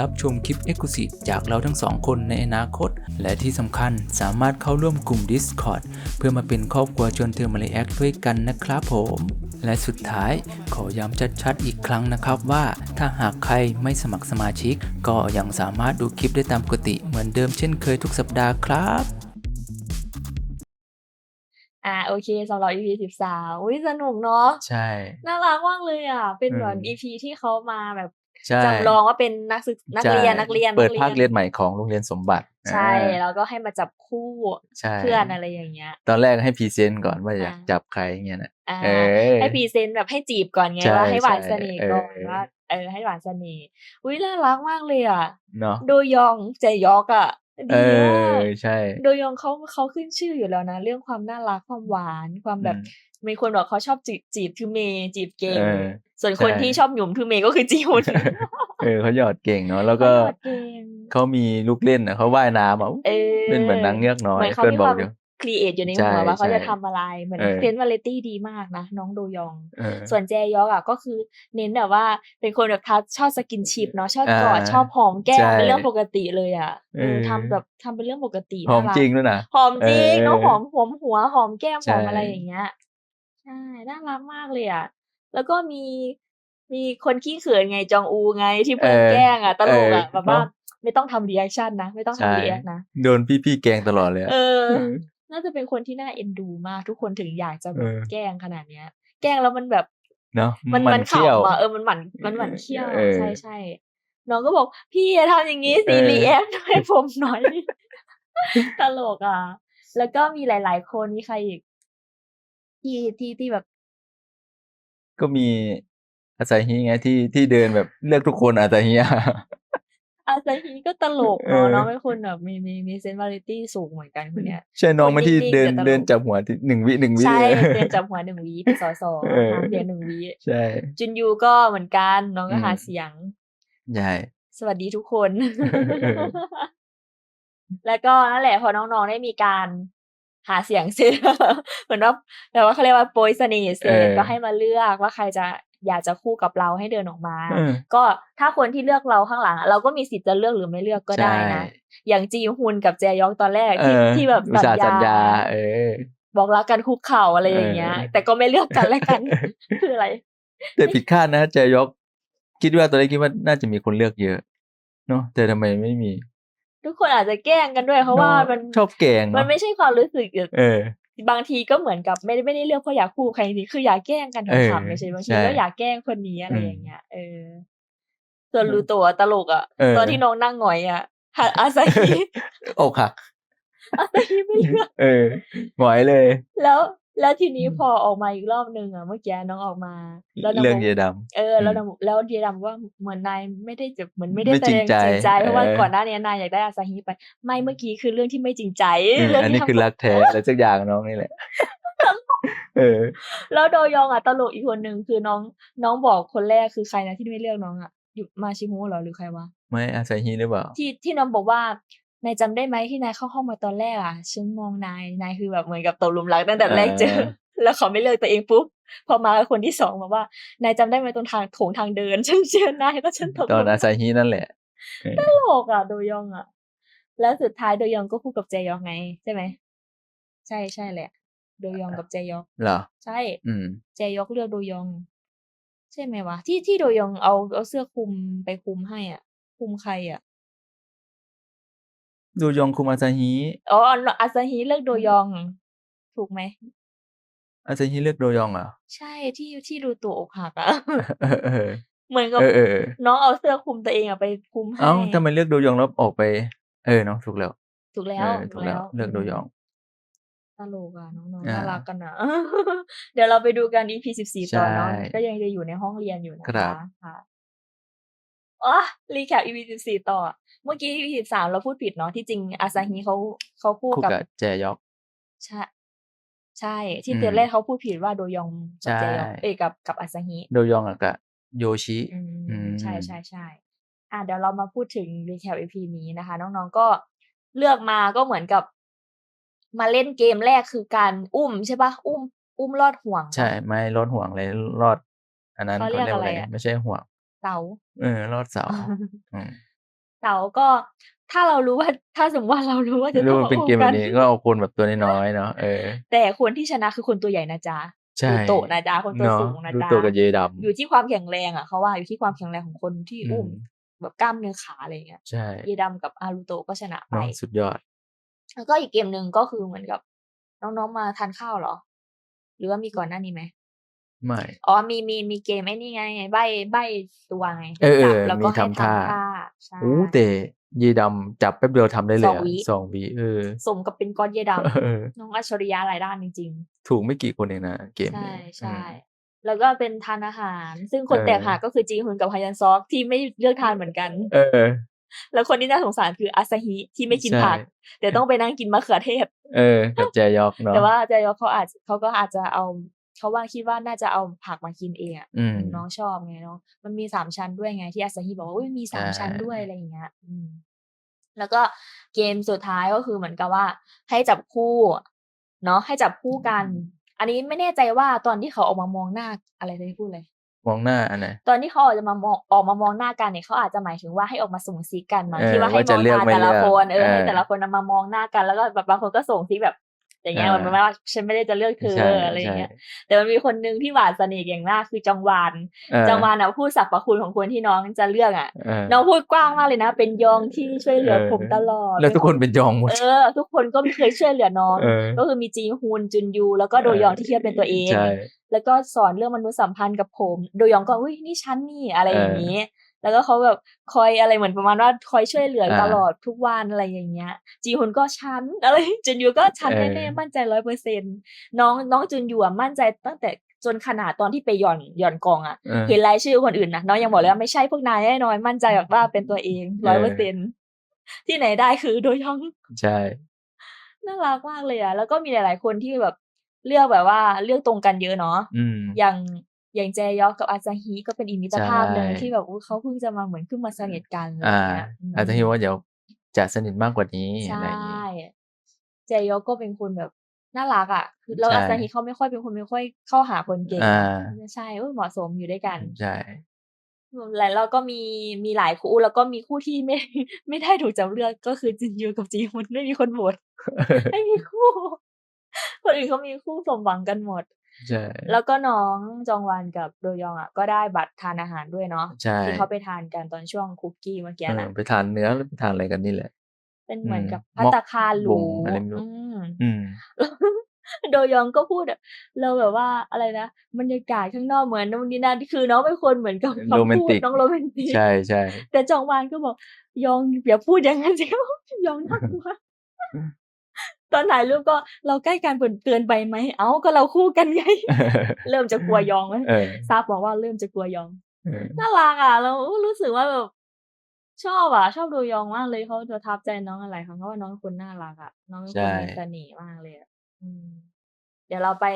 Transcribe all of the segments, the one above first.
รับชมคลิป e x c l u s i v e จากเราทั้งสองคนในอนาคต และที่สำคัญสามารถเข้าร่วมกลุ่ม Discord เพื่อมาเป็นครอบครัวชวนเธอมาเลแอคด้วยกันนะครับผม และสุดท้ายขอย้ำชัดๆอีกครั้งนะครับว่า ถ้าหากใครไม่สมัครสมาชิก ก็ยังสามารถดูคลิปได้ตามปกติเหมือนเดิมเช่นเคยทุกสัปดาห์ครับอ่าโอเคสำหรับ EP สิบสามอุ้ยสนุกเนาะใช่ น่ารักมากเลยอะ เป็นเหมือนอืม EP ที่เขามาแบบใช่ จำลองว่าเป็นนักศึกนักเรียนใช่นักเรียนเปิดนัภาคเรียนใหม่ของโรงเรียนสมบัติ ใช่อ่าแล้วก็ให้มาจับคู่ใช่เพื่อนอะไรอย่างเงี้ย ตอนแรกให้พรีเซนต์ก่อนว่าอยากอ่าจับใครเงี้ยนะอ่าเออให้พรีเซนต์แบบให้จีบก่อนไงใช่ว่าให้หวานใช่เสน่ห์ก่อนเออว่าเออให้หวานเสน่ห์อุ้ยน่ารักมากเลยอะเนาะโดยองเจยอกอะ เอดีมากอใช่ โดยองเขาเขาขึ้นชื่ออยู่แล้วนะ เรื่องความน่ารักความหวานความแบบอืมมีคนบอกเขาชอบจีบจีบทูเมย์จีบเก่งเออส่วนคนใช่ที่ชอบหยุ่มทูเมย์ก็คือจีฮุนเออเขาหยอดเก่งเนาะแล้วก็เขาหยอดเก่งเขามีลูกเล่นอะเขาว่ายน้ำอะเออเป็นเหมือนนางเงือกน้อยเหมือนเขาเพื่อนมีบอคกวามอยู่ ครีเอทอยู่ในใช่หัวว่าเขาใช่จะทำอะไรเหมือนเออเซนต์วาเลตี้ดีมากนะ น้องโดยองเออส่วนแจยอกอะก็คือเน้นแบบว่าเป็นคนแบบทัชชอบสกินชิปเนาะชอบกอดอ่าชอบหอมแก้มใช่เป็นเรื่องปกติเลยอะเออเออทำแบบทำเป็นเรื่องปกติหอมน่ารักจริงด้วยนะหอมจริงเออเนาะหอมหอมหัวหอมแก้มใช่หอมอะไรอย่างเงี้ยใช่น่ารักมากเลยอะแล้วก็มีมีคนขี้เขินไงจองอูไงที่เพื่อนแกล้งอะตลกอะเออแบบว่าเนอะไม่ต้องทำรีแอคชั่นนะ ไม่ต้องใช่ทำรีแอคนะ โดนพี่ๆแกล้งตลอดเลยอะเออเออ น่าจะเป็นคนที่น่าเอ็นดูมากทุกคนถึงอยากจะแบบเออแกล้งขนาดเนี้ย แกล้งแล้วมันแบบเนาะมันมัมันเขี้ยวขำอะเออมันหมันมันหมันเขี้ยวเออใช่ใช่น้องก็บอกพี่อย่าทำอย่างนี้สิเออรีแอคให้ผมหน่อยตลกอะ แล้วก็มีหลาย ๆ คนมีใครอีกที่ที่ที่แบบ ก็มีอาซาฮิไงที่ที่เดินแบบเลือกทุกคนอาซาฮิ อะอาซาฮิก็ตลกเอเนาะอน้องเป็นคนแบบมีมีมีเซนต์วาไรตี้สูงเหมือนกันคนเนี้ยใช่น้องไหมาที่นิ่งๆเดินแต่ตลกเดินจับหัวที่หนึ่งวิหนึ่งวิใช่เลยเดินจับหัวหนึ่งวีเป็นสอสอเออหาเสียงหนึ่งวีใช่จุนยูก็เหมือนกันน้องก็อืมหาเสียงใช่สวัสดีทุกคนเออแล้วก็นั่นแหละพอน้องๆได้มีการหาเสียงเสร็จเหมือนว่าแบบว่าเขาเรียกว่าโปรยเสน่ห์เสร็จเออก็ให้มาเลือกว่าใครจะ อยากจะคู่กับเราให้เดินออกมาเออก็ถ้าคนที่เลือกเราข้างหลังอะเราก็มีสิทธิ์จะเลือกหรือไม่เลือกก็ได้นะใช่อย่างจีฮอุนกับแจยองตอนแรกเอที่อที่แบบอุตส่าห์สัญญาเออบอกรักกันคุกเข่าอะไรอย่างเงี้ยเออแต่ก็ไม่เลือกกันและกันคืออะไร แต่ผิดคาดนะเจยกคิดว่าตอนแรกคิดว่าน่าจะมีคนเลือกเยอะเนาะแต่ทำไมไม่มี ทุกคนอาจจะแกล้งกันด้วยเพราะว่าเนอะมันชอบแกล้งมันเนาะไม่ใช่ความรู้สึกแบบเออ บางทีก็เหมือนกับไม่ได้ไม่ได้เลือกเพราะอยากคู่ใครจริงๆคืออยากแกล้งกันเออขำๆไม่ใช่บางทีใช่ก็อยากแกล้งคนนี้อะไรอืมอย่างเงี้ยเออส่วนรูโตะตลกอะเออตอนที่น้องนั่งหงอยอะหาอาซาฮิอกหักอาซาฮิไม่เลือกเออหงอยเลย แล้ว แล้วทีนี้อืมพอออกมาอีกรอบนึงอะเมื่อกี้น้องออกมา แล้วน้องเรื่องบอกเยดเออแล้วอืมน้องแล้วเดียดำว่าเหมือนนายไม่ได้จะเหมือนไม่ได้ไม่แสจริดงงใจจริงใจเพราะว่าเออก่อนหน้านี้นายอยากได้อาซาฮิไป ไม่เมื่อกี้คือเรื่องที่ไม่จริงใจำอืมเรื่องอันที่นี้คือทำรักแท้อะไรสักอย่างน้องนี่แหละเออ แล้วโดยองอะตลกอีกคนหนึ่งคือน้องน้องบอกคนแรกคือใครนะที่ไม่เลือกน้องอะอยู่มาชิโมะเหรอหรือใครวะไม่อาซาฮิหรือเปล่าที่ที่น้องบอกว่า นายจำได้ไหมที่นายเข้าห้องมาตอนแรกอะฉันมองนายนายคือแบบเหมือนกับตกหลุมรักตั้งแต่แรกเจอเออแล้วเขาไม่เลือกตัวเองปุ๊บพอมาคนที่สองบอกว่านายจำได้ไหมตรงทางโถงทางเดินฉันเจอนายก็ฉันตกหตอลุนมอารักซาฮินั่นแหละเออตลกอะโดยองอะ แล้วสุดท้ายโดยองก็คู่กับเจยองไง ใช่ไหมใช่ใช่แหละโดยองกับเจยองเหรอ ใช่ อืมเจยอกเลือกโดยอง ใช่ไหมวะที่ที่โดยองเอาเอาเสื้อคลุมไปคลุมให้อะคลุมใครอะ ดูยองคุมอาซาฮิอ๋ออาซาฮิเลือกโดยอง ถูกไหมอาซาฮิเลือกโดยองเหรอใช่ที่ที่ดูตัวอกหักอะเออเออเหมือนกับเออเออเออน้องเอาเสื้อคลุมตัวเองอะไปคลุมให้เอ้าทำไมเลือกโดยองแล้วออกไป เออเนาะถูกแล้ว ถูกแล้เอวอถูกแล้ว เลือกโดยองตลกอะน้องๆอ่าน่ารักกันนะเดี๋ยวเราไปดูกัน EP สิบสี่ต่อเนาะใช่ก็ยังจะอยู่ในห้องเรียนอยู่นะครัคะบค่ะ อ๋อรีแคป EP สิบสี่ต่อ เมื่อกี้ EP สิบสามเราพูดผิดเนาะที่จริงอาซาฮิเขาเขาคู่คู่กับกับแจยอกใช่ใช่ ที่อืมเตือนแรกเขาพูดผิดว่าโดยองกับเจยองใช่เอ้ยกับกับอาซาฮิโดยองกับโยชิอือืมมใช่ใช่ใช่อะเดี๋ยวเรามาพูดถึงรีแคป EP นี้นะคะ น้องๆก็เลือกมาก็เหมือนกับ มาเล่นเกมแรกคือการอุ้มใช่ปะอุ้ม อุ้มลอดห่วงปะใช่ ไม่รอดห่วงเลยรอด อันนั้นเขาเขาเรียกเรียกว่าอะไรอะไรอะไม่ใช่ห่วง เสาเออรอดเสาอืมเสาก็ถ้าเรารู้ว่าถ้าสมมติว่าเรารู้ว่าจะรู้ต้องมันเป็นอุ้เกมมแบกับนนี้ก็เอาคนแบบตัวน้อยๆเนาะเออ แต่คนที่ชนะคือคนตัวใหญ่นะจ๊ะใช่ดูโตะนะจ๊ะคนตัวเนาะสูงนะดูจ๊ะตัวกับเยดำ อยู่ที่ความแข็งแรงอะเขาว่าอยู่ที่ความแข็งแรงของคนที่อือุ้มมแบบกล้ามเนื้อขาอะไรเงี้ยใช่เยดำกับอารุโตะก็ชนะไป เนาะสุดยอด แล้วก็อีกเกมหนึ่งก็คือเหมือนกับน้องๆมาทานข้าวเหรอ หรือว่ามีก่อนหน้านี้ไหม ไม่ อ๋อมีมีมีเกมไอ้นี่ไง ใบใบตัวไงเออเอจับอแล้วมีก็ให้ทำท่าท่าใช่อู้แต่เยดำจับแป๊บเดียวทำได้เลสยองอะวิสองวิเออสมกับเป็นก้อนเยดเออำน้องอัจฉริยะหลายด้านจริง ๆ ถูกไม่กี่คนเองนะเกมใช่นี้ใช่อืมแล้วก็เป็นทานอาหาร ซึ่งคนเออแตกหักก็คือจีฮุนกับฮยันซอกที่ไม่เลือกทานเหมือนกัน เออ แล้วคนที่น่าสงสารคืออาซาฮิที่ไม่กินใช่ผัก แต่ต้องไปนั่งกินมะเขือเทศ เออกับแจยอกเนาะแต่ว่าเจยอเขาอาจเขาก็อาจจะเอา เขาว่าคิดว่าน่าจะเอาผักมากินเองอะอืมน้องชอบไงเนาะมันมีสามชั้นด้วยไงที่อาซาฮิบอกว่าอุ้ยมีสามใช่ชั้นด้วยอะไรอย่างเงี้ยอืมแล้วก็เกมสุดท้ายก็คือเหมือนกับว่า ให้จับคู่เนาะให้จับคู่กัน อันนี้ไม่แน่ใจว่าตอนที่เขาออกมามองหน้าอะไรจะพูดเลยมองหน้าอันไหนตอนที่เขาออกจะมามองออกมามองหน้ากันเนี่ยเขาอาจจะหมายถึงว่าให้ออกมาส่งซิกกันมาเออที่ว่าให้ว่ามจะองเลืหอกน้าไม่แต่ละเลือกคนเออให้เออแต่ละคนน่ะมามองหน้ากันแล้วก็แบบบางคนก็ส่งซิกแบบ อย่างเงี้ยเออมันไม่ว่าฉันไม่ได้จะเลือกเธอใช่อะไรอย่างเงี้ยใช่แต่มันมีคนนึงที่หวานเสน่ห์อย่างมากคือจังหวานเออจังหวานอะพูดสรรพคุณของคนที่น้องจะเลือกอะเออน้องพูดกว้างมากเลยนะ เป็นยองที่ช่วยเหลือเออผมตลอด แล้วทุกคนเป็นยองหมดเออ ทุกคนก็เคยช่วยเหลือน้องเออก็คือมีจีฮุนจุนยู แล้วก็โดยองที่เทียบเป็นตัวเองใช่แล้วก็สอนเรื่องมนุษยสัมพันธ์กับผม โดยองก็อุ้ยนี่ฉันนี่อะไรอย่างนี้ แล้วก็เขาแบบคอยอะไรเหมือนประมาณว่าคอยช่วยเหลืออ่าตลอดทุกวันอะไรอย่างเงี้ย จีฮุนก็ฉันอะไรจุนยูก็ฉันเออแน่ๆมั่นใจร้อยเปอร์เซ็นน้องน้องจุนยูอะมั่นใจตั้งแต่จนขนาดตอนที่ไปหย่อนหย่อนกองอะเออเห็นรายชื่อคนอื่นนะน้องยังบอกเลยว่าไม่ใช่พวกนายแน่นอนมั่นใจแบบว่าเป็นตัวเองร้อยเปอร์เซ็นที่ไหนได้คือโดยองใช่น่ารักมากเลยอะแล้วก็มีหลาย ๆ คนที่แบบเลือกแบบว่าเลือกตรงกันเยอะเนาะอืมอย่าง อย่างแจยอกกับอาซาฮิก็เป็นอีกมิตรภาพหนึ่งใช่ที่แบบอุ๊ยเขาเพิ่งจะมาเหมือนขึ้นมาสนิทกันอะไรอ่าเงี้ยมอาจจะคิดว่าเดี๋ยวจะสนิทมากกว่านี้ใชอะไรอย่างนี้่แจยอกก็เป็นคนแบบน่ารักอะคือแล้วใช่อาซาฮิเขาไม่ค่อยเป็นคนไม่ค่อยเข้าหาคนเก่งอ่าใช่เออเหมาะสมอยู่ด้วยกันใช่แล้วเราก็มีมีหลายคู่แล้วก็มีคู่ที่ไม่ไม่ได้ถูกจับเลือกก็คือจินยูกับจีฮุนไม่มีคนโหวตไม่มีคู่ คนอื่นเขามีคู่สมหวังกันหมด ใช่แล้วก็น้องจองวันกับโดยองอะก็ได้บัตรทานอาหารด้วยเนาะใช่ที่เขาไปทานกันตอนช่วงคุกกี้เมื่อกี้เออนะไปทานเนื้อหรือไปทานอะไรกันนี่แหละ เป็นเหมือนกับอืมพัตตาคารหรูม็อกบงอะไรไม่รู้อืมอืมโดยองก็พูดอะเราแบบว่าอะไรนะบรรยากาศข้างนอกเหมือนนู่นนี่นั่นคือน้องเป็นคนเหมือนกับโรแมนคำพูดติกน้องโรแมนติกใช่ใช่แต่จองวานก็บอกยองอย่าพูดอย่างนั้นสิยองน่ากลัว ตอนถ่ายรูปก็เราใกล้กันเปิดเกินไปไหมเอ้าก็เราคู่กันไง เริ่มจะกลัวยองแล้วเออทราบบอกว่าเริ่มจะกลัวยองเออน่ารักอะเรารู้สึกว่าแบบชอบอะ ชอบดูยองมากเลยเขาประทับใจน้องอะไรคะเพราะว่าน้องเป็นคนน่ารักอะน้องเป็นคนมีเสน่ห์มากเลยอะอืมเดี๋ยวเราไป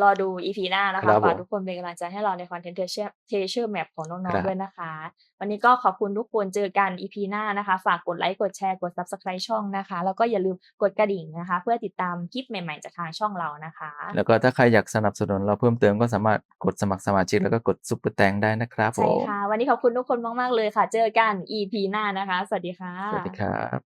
รอดูอีพีหน้านะครัคะบผมฝากทุกคนเป็นกำลังใจให้เราในคอนเทนต์เทเชอร์เทเชอร์แมปของน้องครับๆด้วยนะคะ วันนี้ก็ขอบคุณทุกคนเจอกันอีพีหน้านะคะ ฝากกดไลค์กดแชร์กด subscribe ช่องนะคะ แล้วก็อย่าลืมกดกระดิ่งนะคะ เพื่อติดตามคลิปใหม่ๆจากทางช่องเรานะคะ แล้วก็ถ้าใครอยากสนับสนุนเราเพิ่มเติมก็สามารถกดสมัครสมาชิกแล้วก็กดซุปเปอร์แตงได้นะครับผใช่มค่ะวันนี้ขอบคุณทุกคนมากๆเลยค่ะ เจอกัน EP หน้านะคะ สวัสดีค่ะสวัสดีครับ